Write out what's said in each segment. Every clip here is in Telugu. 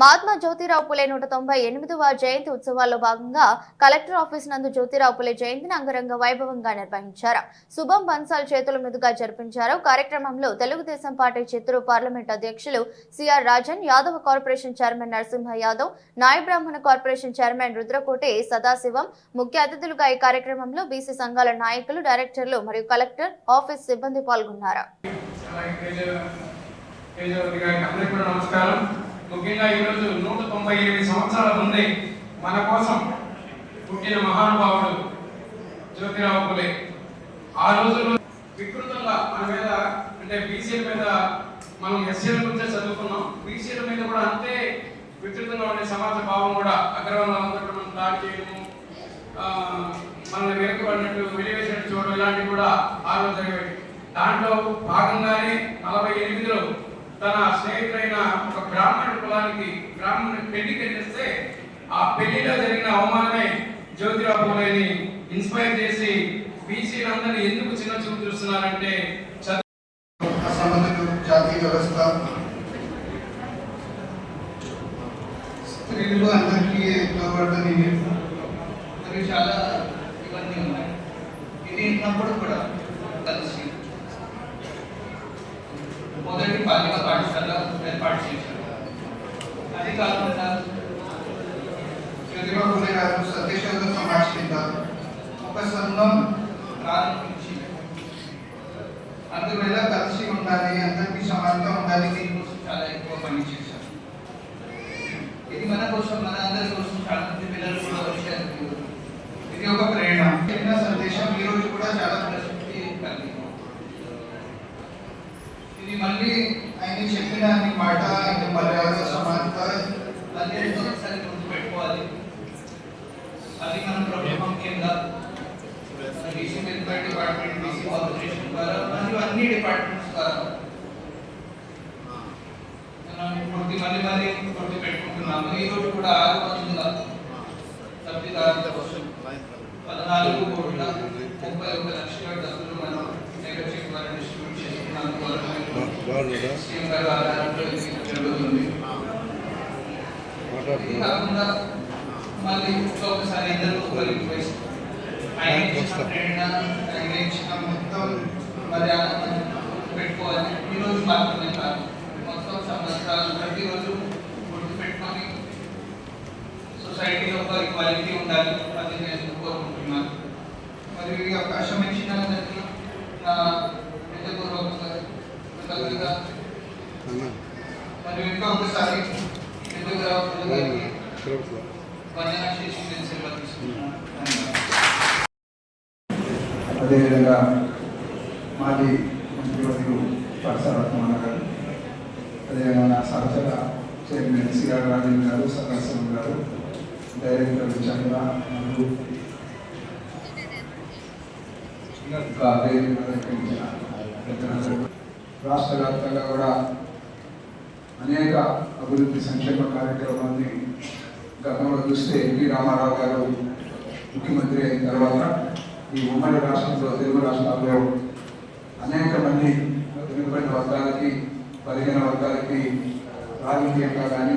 మహాత్మా జ్యోతిరావు పులే నూట తొంభై ఎనిమిదవ జయంతి ఉత్సవాల్లో భాగంగా కలెక్టర్ ఆఫీస్ నందు జ్యోతిరావు పులే జయంతిని అంగరంగ వైభవంగా నిర్వహించారు. శుభం బన్సాల్ చేతుల మీదుగా జరిపించారు. కార్యక్రమంలో తెలుగుదేశం పార్టీ చిత్తూరు పార్లమెంట్ అధ్యక్షులు CR Rajan Yadava corporation chairman Narasimha Yadav నాయ బ్రాహ్మణ కార్పొరేషన్ చైర్మన్ రుద్రకోటి సదాశివం ముఖ్య అతిథులుగా ఈ కార్యక్రమంలో బీసీ సంఘాల నాయకులు డైరెక్టర్లు మరియు కలెక్టర్ ఆఫీస్ సిబ్బంది పాల్గొన్నారు. నమస్కారం. ముఖ్యంగా ఈరోజు నూట తొంభై ఎనిమిది సంవత్సరాల ముందే మన కోసం పుట్టిన మహానుభావుడు జ్యోతిరావు పులే. ఆ రోజుల్లో వికృతంగా మన మీద అంటే బీసీల మీద మనం ఎస్సీల గురించే చదువుకున్నాం. బీసీల మీద కూడా అంతే వికృతంగా ఉండే సమాజ భావం కూడా అగ్రవర్ణాలతో కూడా మనం దాడి చేయడము మనల్ని వెనుకబడినట్టు వెలివేసినట్టు చూడడం ఇలాంటివి కూడా ఆ రోజు జరిగేవి. దాంట్లో భాగంగానే నలభై ఎనిమిదిలో తన స్నేహితుడైన ఒక బ్రాహ్మణ కులానికి బ్రాహ్మణుని పెళ్ళి కలిగిస్తే ఆ పెళ్ళిలో జరిగిన అవమానమే జ్యోతిరావు పూలేని ఇన్స్పైర్ చేసి బీసీలందరినీ ఎందుకు చిన్న చూపు చూస్తున్నారంటే జాతీయ వ్యవస్థ. స్త్రీలు అందరికీ చాలా ఇవన్నీ ఉన్నాయి. ఇది ఉన్నప్పుడు కూడా కలిసి మొదటి బాలిక పాఠశాల ఏర్పాటు చేశారు. అది కాకుండా ప్రతిభా గారు సత్యశోధ సమాజ్ కింద ఒక సంఘం ప్రారంభించి అందువల్ల కలిసి ఉండాలి అందరికీ సమానంగా ఉండాలి. దీనికోసం చాలా ఎక్కువ పని చేశారు. ఇది మన కోసం మన అందరి కోసం చాలా మంది పిల్లలు కూడా వచ్చారు ఇది ఒక ప్రేరణ. చిన్న సందేశం ఈ రోజు కూడా చాలా ప్రసిద్ధి ఇది మళ్ళీ ఆయన చెప్పిన మాట ఆయన మర్యాద సమానత ఒకసారి గుర్తుపెట్టుకోవాలి. అది మన ప్రభుత్వం కింద. BC welfare department BC corporation ద్వారా మరియు అన్ని డిపార్ట్మెంట్స్ ద్వారా. మనం పూర్తి మళ్ళీ మళ్ళీ గుర్తు పెట్టుకుంటున్నాము ఈ రోజు కూడా ఆరు వందల కోసం పద్నాలుగు కోట్ల ముప్పై ఒక లక్షల కాకుండా మళ్ళీ ఇంకొకసారి ఇద్దరు ఒకరికి వేసి ఆయన ఇచ్చిన ప్రేరణ ఆయన ఇచ్చిన మొత్తం మర్యాద మనం పెట్టుకోవాలి ఈ రోజు మాత్రమే కాదు మొత్తం సంవత్సరాలు ప్రతిరోజు గుర్తు పెట్టుకొని సొసైటీలో ఒక ఈక్వాలిటీ ఉండాలి అది నేను కోరుకుంటున్నాను మరియు ఈ అవకాశం ఇచ్చిన అందరికీ నా హృదయపూర్వకంగా కృతజ్ఞతగా మరియు ఇంకా ఒకసారి ఎదుగురా గారికి వందన చేసి నేను సెలవు తీసుకుంటున్నాను. ధన్యవాదాలు. అదేవిధంగా మాజీ మంత్రివర్యులు పరసరత్న గారు అదేవిధంగా నా సహచర చైర్మన్ సిఆర్ రాజేంద్ర గారు సదాశివం గారు డైరెక్టర్ చంద్ర మరియు ఇంకా పెద్దలందరూ రాష్ట్ర వ్యాప్తంగా కూడా అనేక అభివృద్ధి సంక్షేమ కార్యక్రమాన్ని గతంలో చూస్తే ఎన్టీ రామారావు గారు ముఖ్యమంత్రి అయిన తర్వాత ఈ ఉమ్మడి రాష్ట్రంలో తెలుగు రాష్ట్రాల్లో అనేక మంది వెనుకబడిన వర్గాలకి పదిహేను వర్గాలకి రాజకీయంగా కానీ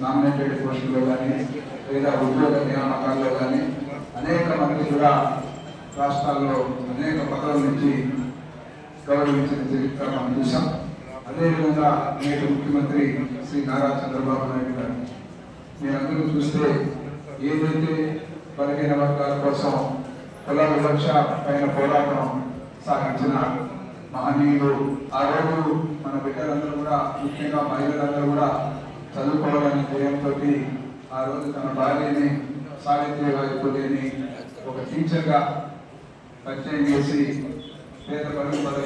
నామినేటెడ్ పోస్టుల్లో కానీ లేదా ఉద్యోగ నియామకాల్లో కానీ అనేక మంది కూడా రాష్ట్రాల్లో అనేక పదవుల నుంచి గౌరవించిన చరిత్ర మనం చూసాం అదేవిధంగా నేటి ముఖ్యమంత్రి శ్రీ నారా చంద్రబాబు నాయుడు గారు. మీరందరూ చూస్తే ఏదైతే బలహీన వర్గాల కోసం కుల వివక్ష పైన పోరాటం సాగించిన మహనీయులు ఆ రోజు మన బిడ్డలందరూ కూడా ముఖ్యంగా మహిళలందరూ కూడా చదువుకోవాలనే ధ్యేయంతో ఆ రోజు తన భార్యని సావిత్రిబాయి పులేని ఒక టీచర్గా పరిచయం చేసి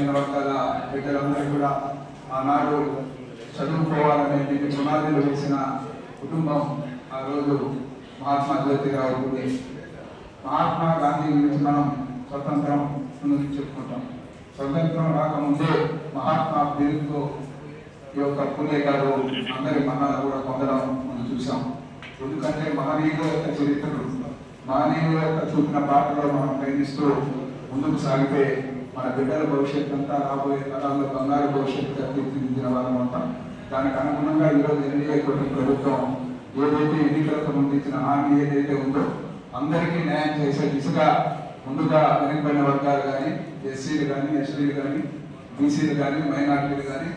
బలహీన వర్గాల బిడ్డలందరూ కూడా ఆనాడు చదువుకోవాలనే దీన్ని పునాదులు వేసిన కుటుంబం ఆ రోజు మహాత్మా జ్యోతిరావు ఉంది మహాత్మా గాంధీ గురించి మనం స్వతంత్రం ముందు చెప్పుకుంటాం. స్వతంత్రం రాకముందే మహాత్మా పేరుతో ఈ యొక్క పుణ్య గారు అందరి మహాలు కూడా పొందడం మనం చూసాం ఎందుకంటే మహనీయుల యొక్క చరిత్రలు మహనీయుల యొక్క చూపిన పాటలో మనం ప్రయత్నిస్తూ ముందుకు సాగితే మన బిడ్డల భవిష్యత్తు అంతా రాబోయే తరాల్లో బంగారు భవిష్యత్తు తీర్చిదిద్దిన వారం అంతా. దానికి అనుగుణంగా ఈరోజు ఎన్డీఏ కూటమి ప్రభుత్వం ఏదైతే ఎన్నికలకు ముందు ఇచ్చిన హామీ ఏదైతే ఉందో అందరికీ న్యాయం చేసే దిశగా ముందుగా వెనుకబడిన వర్గాలు కానీ ఎస్సీలు కానీ ఎస్టీలు కానీ బీసీలు కానీ మైనార్టీలు కానీ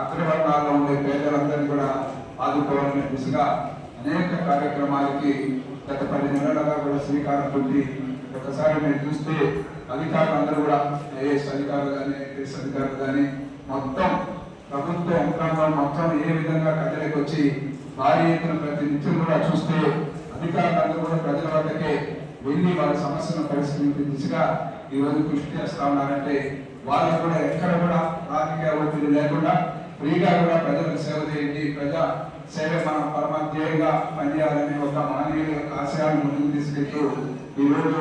అగ్రవర్ణాల్లో ఉండే పేదలందరినీ కూడా ఆదుకోవాలనే దిశగా అనేక కార్యక్రమాలకి గత పది నెలలుగా కూడా శ్రీకారం పొంది ఒకసారి నేను చూస్తే అధికారులు అందరూ కూడా ఐఏఎస్ అధికారులు కానీ ఐపీఎస్ అధికారులు కానీ మొత్తం ప్రభుత్వ యంత్రాంగం మొత్తం ఏ విధంగా కథలకు వచ్చి భారీ ఎత్తున ప్రతి నిత్యం కూడా చూస్తే అధికారులందరూ కూడా ప్రజల వద్దకే వెళ్ళి వాళ్ళ సమస్యను పరిష్కరించే దిశగా ఈరోజు కృషి చేస్తా ఉన్నారంటే వాళ్ళు కూడా ఎక్కడ కూడా రాజకీయ ఒత్తిడి లేకుండా ఫ్రీగా కూడా ప్రజలకు సేవ చేయండి. ప్రజా సేవ మన పరమ ధ్యేయంగా పనిచేయాలనే ఒక మానవీయ యొక్క ఆశయాన్ని ముందుకు తీసుకెళ్తూ ఈ రోజు